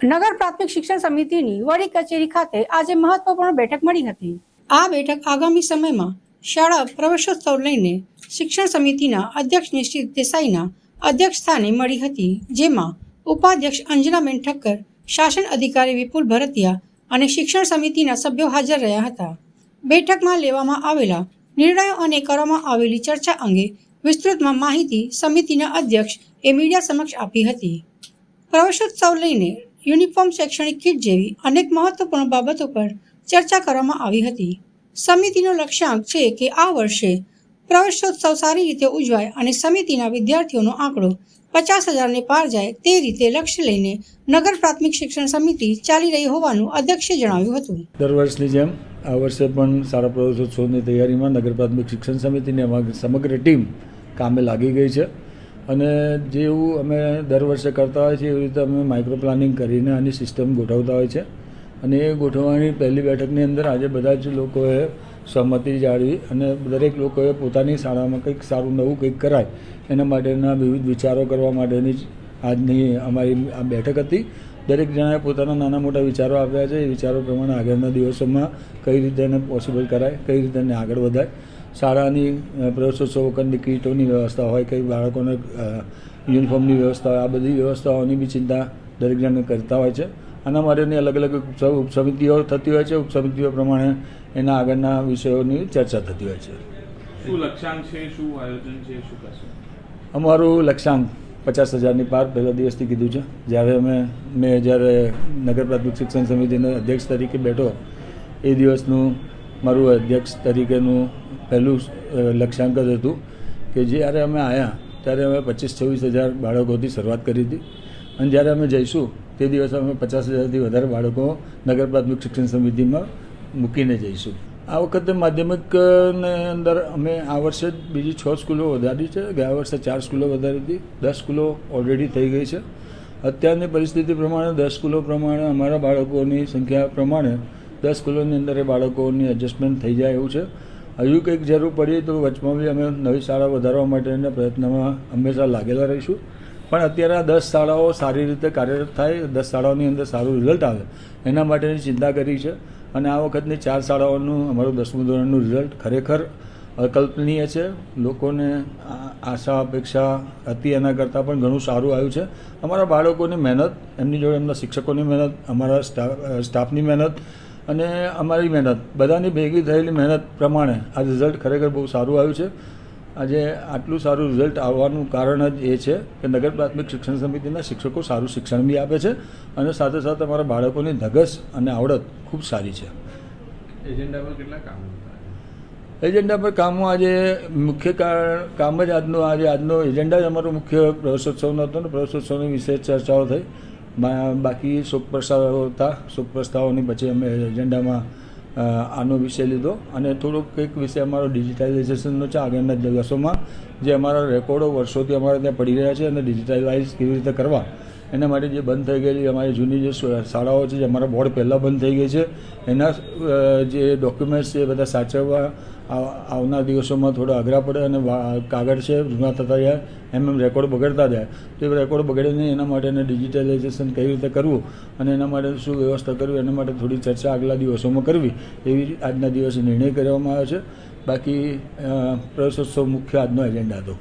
નગર પ્રાથમિક શિક્ષણ સમિતિની વડી કચેરી ખાતે આજે મહત્વપૂર્ણ બેઠક મળી હતી. આ બેઠક આગામી સમયમાં શાળા પ્રવેશોત્સવ લઈને શિક્ષણ સમિતિના અધ્યક્ષ નિશ્ચિત દેસાઈના અધ્યક્ષ સ્થાને મળી હતી, જેમાં ઉપાધ્યક્ષ અંજનાબેન ઠક્કર, શાસન અધિકારી વિપુલ ભરતિયા અને શિક્ષણ સમિતિના સભ્યો હાજર રહ્યા હતા. બેઠકમાં લેવામાં આવેલા નિર્ણયો અને કરવામાં આવેલી ચર્ચા અંગે વિસ્તૃતમાં માહિતી સમિતિના અધ્યક્ષ એ મીડિયા સમક્ષ આપી હતી. પ્રવેશોત્સવ લઈને યુનિફોર્મ શૈક્ષણિક કીટ જેવી અનેક મહત્વપૂર્ણ બાબતો પર ચર્ચા કરવામાં આવી હતી. સમિતિનો લક્ષ્યાંક છે કે આ વર્ષે પ્રવેશોત્સવ સારી રીતે ઉજવાય અને સમિતિના વિદ્યાર્થીઓનો આંકડો પચાસ હજારને પાર જાય તે રીતે લક્ષ્ય લઈને નગર પ્રાથમિક શિક્ષણ સમિતિ ચાલી રહી હોવાનું અધ્યક્ષે જણાવ્યું હતું. દર વર્ષની જેમ આ વર્ષે પણ સારા પ્રવેશોત્સવની તૈયારીમાં નગર પ્રાથમિક શિક્ષણ સમિતિની અમારી સમગ્ર ટીમ કામે લાગી ગઈ છે. અને જેવું અમે દર વર્ષે કરતા હોય છે, એવી રીતે અમે માઇક્રો પ્લાનિંગ કરીને આની સિસ્ટમ ગોઠવતા હોય છે. અને એ ગોઠવવાની પહેલી બેઠકની અંદર આજે બધા જ લોકોએ સહમતિ જાળવી અને દરેક લોકોએ પોતાની શાળામાં કંઈક સારું નવું કંઈક કરાય, એના માટેના વિવિધ વિચારો કરવા માટેની આજની અમારી આ બેઠક હતી. દરેક જણાએ પોતાના નાના મોટા વિચારો આપ્યા છે. એ વિચારો પ્રમાણે આગળના દિવસોમાં કઈ રીતે એને પોસિબલ કરાય, કઈ રીતે એને આગળ વધાય. શાળાની અ, પ્રવેશોત્સવ કીટોની વ્યવસ્થા હોય કે બાળકોને યુનિફોર્મની વ્યવસ્થા હોય આ બધી વ્યવસ્થાઓની બી ચિંતા દરેક જણ કરતા હોય છે. આના માટેની અલગ અલગ ઉપસ- ઉપસમિતિઓ થતી હોય છે. ઉપસમિતિઓ પ્રમાણે એના આગળના વિષયોની ચર્ચા થતી હોય છે. શું લક્ષ્યાંક છે? શું આયોજન છે? શું કરશો અમારું લક્ષ્યાંક પચાસ હજારની પાર પહેલા દિવસથી કીધું છે. જ્યારે અમે મેં જ્યારે નગર પ્રાથમિક શિક્ષણ સમિતિના અધ્યક્ષ તરીકે બેઠો એ દિવસનું મારું અધ્યક્ષ તરીકેનું પહેલું લક્ષ્યાંક જ હતું કે જ્યારે અમે આવ્યા ત્યારે અમે પચીસ છવ્વીસ હજાર બાળકોથી શરૂઆત કરી હતી. અને જ્યારે અમે જઈશું, તે દિવસે અમે પચાસ હજારથી વધારે બાળકો નગર પ્રાથમિક શિક્ષણ સમિતિમાં મૂકીને જઈશું. આ વખતે માધ્યમિકને અંદર અમે આ વર્ષે બીજી છ સ્કૂલો વધારી છે. ગયા વર્ષે ચાર સ્કૂલો વધારી હતી. દસ સ્કૂલો ઓલરેડી થઈ ગઈ છે. અત્યારની પરિસ્થિતિ પ્રમાણે, દસ સ્કૂલો પ્રમાણે અમારા બાળકોની સંખ્યા પ્રમાણે દસ સ્કૂલોની અંદર એ બાળકોની એડજસ્ટમેન્ટ થઈ જાય એવું છે. હજુ કંઈક જરૂર પડી તો વચમાં બી અમે નવી શાળા વધારવા માટેના પ્રયત્નમાં હંમેશા લાગેલા રહીશું. પણ અત્યારે આ દસ શાળાઓ સારી રીતે કાર્યરત થાય, દસ શાળાઓની અંદર સારું રિઝલ્ટ આવે, એના માટેની ચિંતા કરી છે. અને આ વખતની ચાર શાળાઓનું, અમારું દસમું ધોરણનું રિઝલ્ટ ખરેખર અકલ્પનીય છે. લોકોને આશા, અપેક્ષા હતી એના કરતાં પણ ઘણું સારું આવ્યું છે. અમારા બાળકોની મહેનત, એમની જોડે એમના શિક્ષકોની મહેનત, અમારા સ્ટાફ સ્ટાફની મહેનત અને અમારી મહેનત બધાની ભેગી થયેલી મહેનત પ્રમાણે આ રિઝલ્ટ ખરેખર બહુ સારું આવ્યું છે. આજે આટલું સારું રિઝલ્ટ આવવાનું કારણ જ એ છે કે નગર પ્રાથમિક શિક્ષણ સમિતિના શિક્ષકો સારું શિક્ષણ બી આપે છે અને સાથે સાથે અમારા બાળકોની ધગસ અને આવડત ખૂબ સારી છે. એજન્ડા પર કેટલા કામો એજન્ડા પર કામો આજે મુખ્ય કારણ કામ જ આજનો આજે આજનો એજન્ડા જ અમારો મુખ્ય પ્રવેશોત્સવનો હતો ને પ્રવેશોત્સવની વિશેષ ચર્ચાઓ થઈ. બાકી શોકપ્રસ્તાવો હતા શોક પ્રસ્તાવોની પછી અમે એજન્ડામાં આનો વિષય લીધો. અને થોડોક કંઈક વિષય અમારો ડિજિટાઇઝેશનનો છે આગળના દિવસોમાં, જે અમારા રેકોર્ડો વર્ષોથી અમારે ત્યાં પડી રહ્યા છે અને ડિજિટાઇઝ કેવી રીતે કરવા. એના માટે જે બંધ થઈ ગયેલી અમારી જૂની જે શાળાઓ છે, જે અમારા બોર્ડ પહેલાં બંધ થઈ ગઈ છે, એના જે ડોક્યુમેન્ટ્સ છે એ બધા સાચવવા આવનાર દિવસોમાં થોડા અઘરા પડે અને કાગળ છે, જૂના થતા જાય એમ એમ રેકોર્ડ બગડતા જાય. તો એ રેકોર્ડ બગડે નહીં, એના માટેને ડિજિટલાઇઝેશન કઈ રીતે કરવું અને એના માટે શું વ્યવસ્થા કરવી, એના માટે થોડી ચર્ચા આગલા દિવસોમાં કરવી, એવી આજના દિવસે નિર્ણય કરવામાં આવ્યો છે. બાકી પ્રવેશોત્સવ મુખ્ય આજનો એજન્ડા હતો.